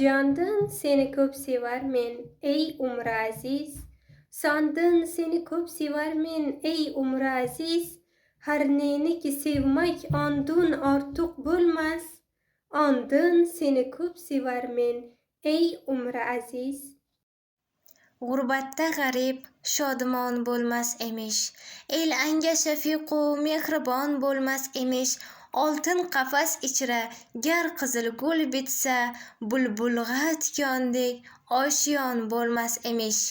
Jandın seni köp severmen ey umr aziz. Sandın seni köp severmen ey umr aziz. Her neyni ki sevmek andın artık bulmaz. Andın seni köp severmen ey umr aziz. G'urbatda g'arib shodimon bo'lmas emish. El anga shafiqu mehribon bo'lmas emish. Oltin qafas ichra gar qizil gul bitsa, bulbulg'a tikondek oshiyon bo'lmas emish.